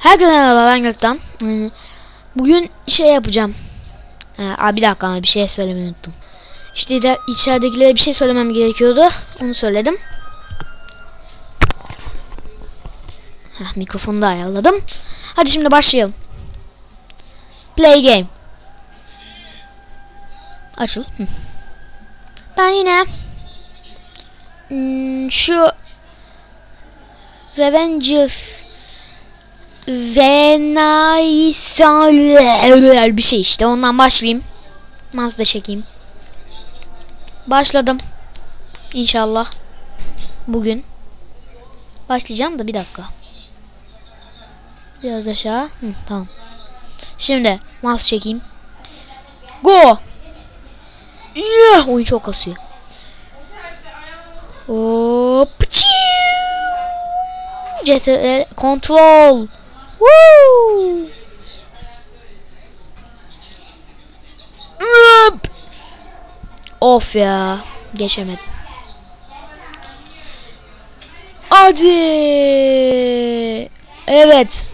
Herkese merhaba ben Gökten. Ee, Bugün şey yapacağım. Ee, Aa, bir dakika bir şey söylemeyi unuttum. İşte de içeridekilere bir şey söylemem gerekiyordu. Onu söyledim. Heh, mikrofonu da ayarladım. Hadi şimdi başlayalım. Play game. Açıl. Ben yine hmm, şu Revenger Venaisal bir şey işte ondan başlayayım. Mazda çekeyim. Başladım. İnşallah. Bugün. Başlayacağım da bir dakika. Biraz aşağı. Hı, tamam. Şimdi mouse çekeyim. Go. Yeah, oyun çok kasıyor. Hop. CTRL kontrol. Woo! Of ya. Geçemedim. Hadi. Evet.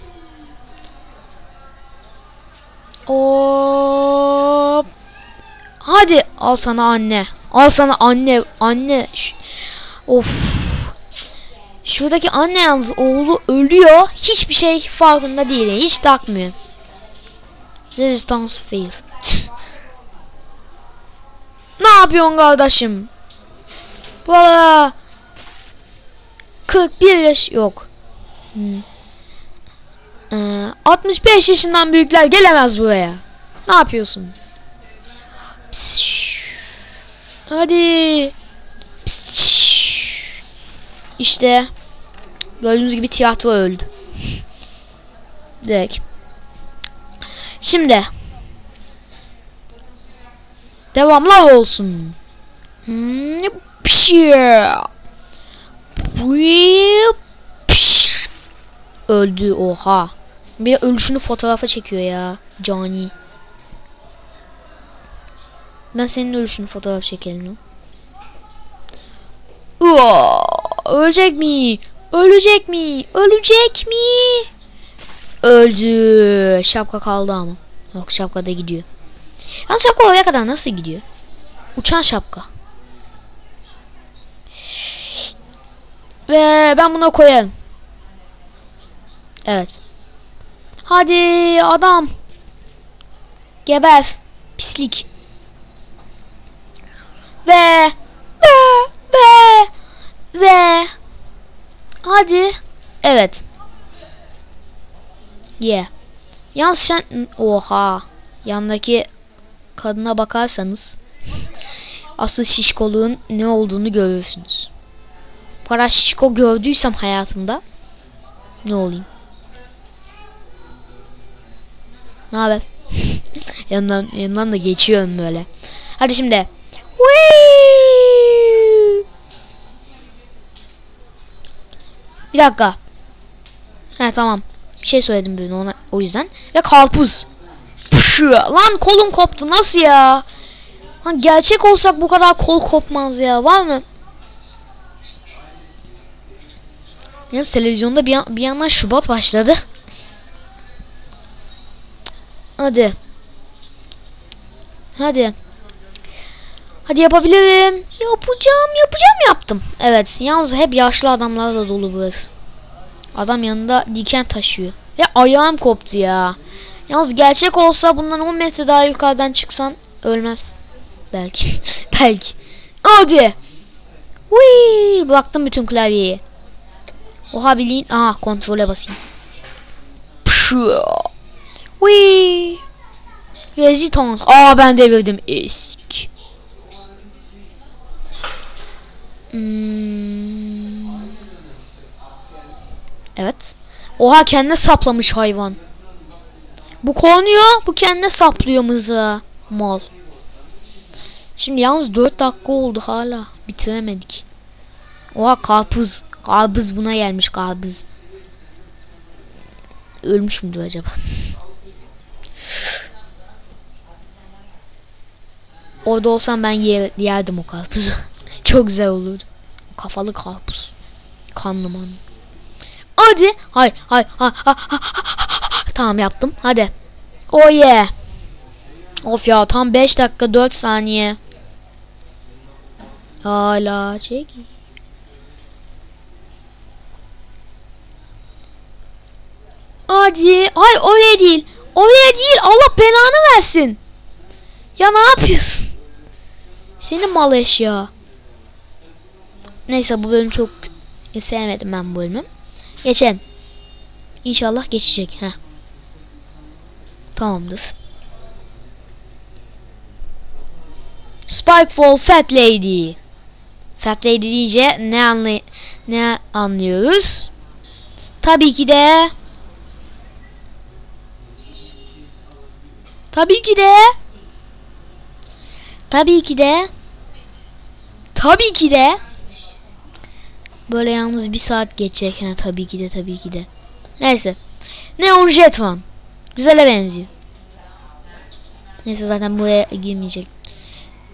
Hop. Hadi al sana anne. Al sana anne. Anne. Of. Şuradaki anne yalnız oğlu ölüyor. Hiçbir şey farkında değil. Hiç takmıyor. Resistance fail. ne yapıyorsun kardeşim? Valla 41 yaş yok. Hmm. Ee, 65 yaşından büyükler gelemez buraya. Ne yapıyorsun? Psş. Hadi. Psş. İşte gördüğünüz gibi tiyatro öldü. Direkt. Şimdi devamlar olsun. Hmm. Öldü oha. Bir ölüşünü fotoğrafa çekiyor ya. Cani. Ben senin ölüşünü fotoğraf çekelim ölecek mi? Ölecek mi? Ölecek mi? Öldü. Şapka kaldı ama. Yok şapka da gidiyor. Yalnız şapka oraya kadar nasıl gidiyor? Uçan şapka. Ve ben buna koyarım. Evet. Hadi adam. Geber. Pislik. Ve ve ve ve hadi. Evet. Yeah. Yalnız sen oha. Yandaki kadına bakarsanız asıl şişkoluğun ne olduğunu görürsünüz. Kadar şişko gördüysem hayatımda ne olayım? Ne haber? Yanından, yanından da geçiyorum böyle. Hadi şimdi. Whee! Bir dakika. He tamam. Bir şey söyledim böyle ona o yüzden. Ve karpuz. Pşı, lan kolum koptu nasıl ya? Lan gerçek olsak bu kadar kol kopmaz ya. Var mı? Yalnız televizyonda bir, yan, bir yandan Şubat başladı. Hadi. Hadi. Hadi yapabilirim. Yapacağım, yapacağım yaptım. Evet, yalnız hep yaşlı adamlarla dolu burası. Adam yanında diken taşıyor. Ve ayağım koptu ya. Yalnız gerçek olsa bundan 10 metre daha yukarıdan çıksan ölmez. Belki. Belki. Hadi. Wii, bıraktım bütün klavyeyi. Oha bilin. Aha kontrole basayım. Pşu. Wii. Resistance. Aa ben devirdim. Esk. Hmm. Evet. Oha kendine saplamış hayvan. Bu konuyor, bu kendine saplıyor mızrağı. Mal. Şimdi yalnız 4 dakika oldu hala. Bitiremedik. Oha karpuz. Karpuz buna gelmiş karpuz. Ölmüş müdür acaba? Orada olsam ben yer, yerdim o karpuzu. Çok güzel olurdu. Kafalı karpuz. Kanlı man. Hadi. Hay hay ha, ha, ha, ha. Tamam yaptım. Hadi. Oh yeah. Of ya tam 5 dakika 4 saniye. Hala çek. Hadi. Ay oraya değil. Oraya değil. Allah belanı versin. Ya ne yapıyorsun? Senin mal eşya. Neyse bu bölüm çok sevmedim ben bu bölümü. Geçelim. İnşallah geçecek. Heh. Tamamdır. Spikefall Fat Lady. Fat Lady deyince ne anlay ne anlıyoruz? Tabii ki de Tabii ki de Tabii ki de Tabii ki de Böyle yalnız bir saat geçecek. Ha, tabii ki de tabii ki de. Neyse. Neon Jetman. Güzele benziyor. Neyse zaten buraya girmeyecek.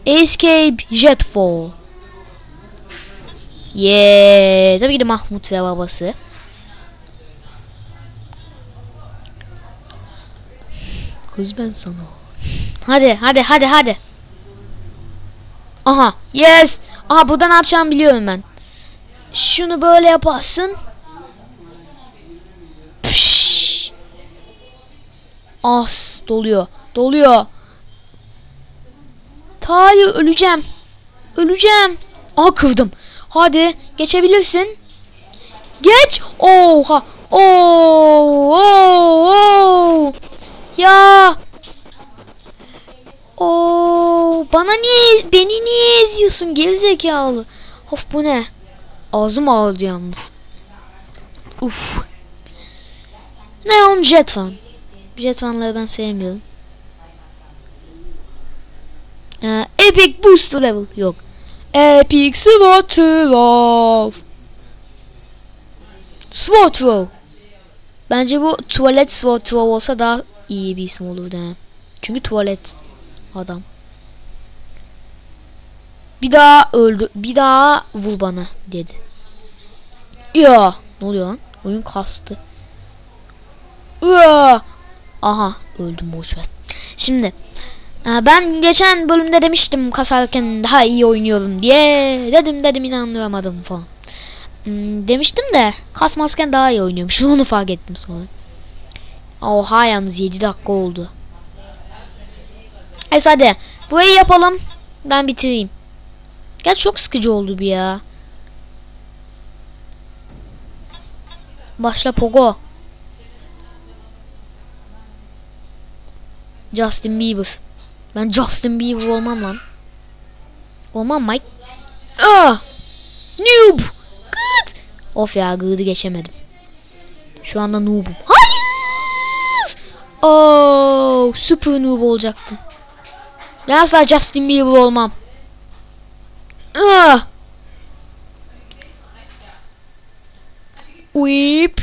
Escape Jetfall. Yeah. Tabii ki de Mahmut ve babası. Kız ben sana. Hadi hadi hadi hadi. Aha yes. Aha burada ne yapacağımı biliyorum ben. Şunu böyle yaparsın. Pişş. As doluyor. Doluyor. Hayır öleceğim. Öleceğim. Aa kırdım. Hadi geçebilirsin. Geç. Oha. Oo, oo. Ya. Oo, bana niye beni niye eziyorsun gerizekalı? Of bu ne? Ağzım ağrıdı yalnız. Uf. Neon Jetvan. Jetvanları ben sevmiyorum. Ee, Epic Boost Level yok. Epic Sword Throw. Sword Throw. Bence bu tuvalet Sword Throw olsa daha iyi bir isim olurdu. He. Çünkü tuvalet adam. Bir daha öldü. Bir daha vur bana dedi. Ya ne oluyor lan? Oyun kastı. Ya. Aha öldüm boş ver. Şimdi e, ben geçen bölümde demiştim kasarken daha iyi oynuyorum diye dedim dedim inanamadım falan. Hmm, demiştim de kasmazken daha iyi oynuyormuş. Onu fark ettim sonra. Oha yalnız 7 dakika oldu. Neyse hadi. Burayı yapalım. Ben bitireyim. Gel çok sıkıcı oldu bir ya. Başla Pogo. Justin Bieber. Ben Justin Bieber olmam lan. Olmam Mike. Ah! Noob! Good! Of ya gıdı geçemedim. Şu anda noob'um. Hayır! Oh, super noob olacaktım. Ben asla Justin Bieber olmam. Ah! Whip.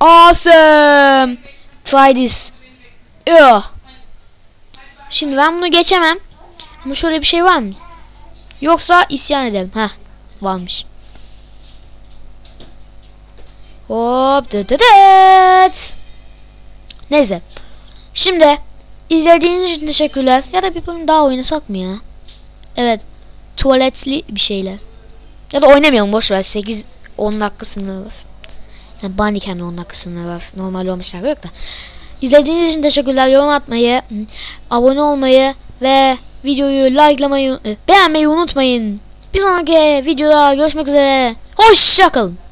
Awesome. Try this. Yeah. Şimdi ben bunu geçemem. Ama şöyle bir şey var mı? Yoksa isyan edelim. Ha, varmış. Hop dıt dıt dıt. Neyse. Şimdi izlediğiniz için teşekkürler. Ya da bir bölüm daha oynasak mı ya? Evet. Tuvaletli bir şeyler. Ya da oynamayalım boş ver. 8 10 dakika sınırı var. Yani Bandicam'de 10 dakika sınırı var. Normal olmuşlar yok da. İzlediğiniz için teşekkürler. Yorum atmayı, abone olmayı ve videoyu likelamayı, beğenmeyi unutmayın. Bir sonraki videoda görüşmek üzere. Hoşçakalın.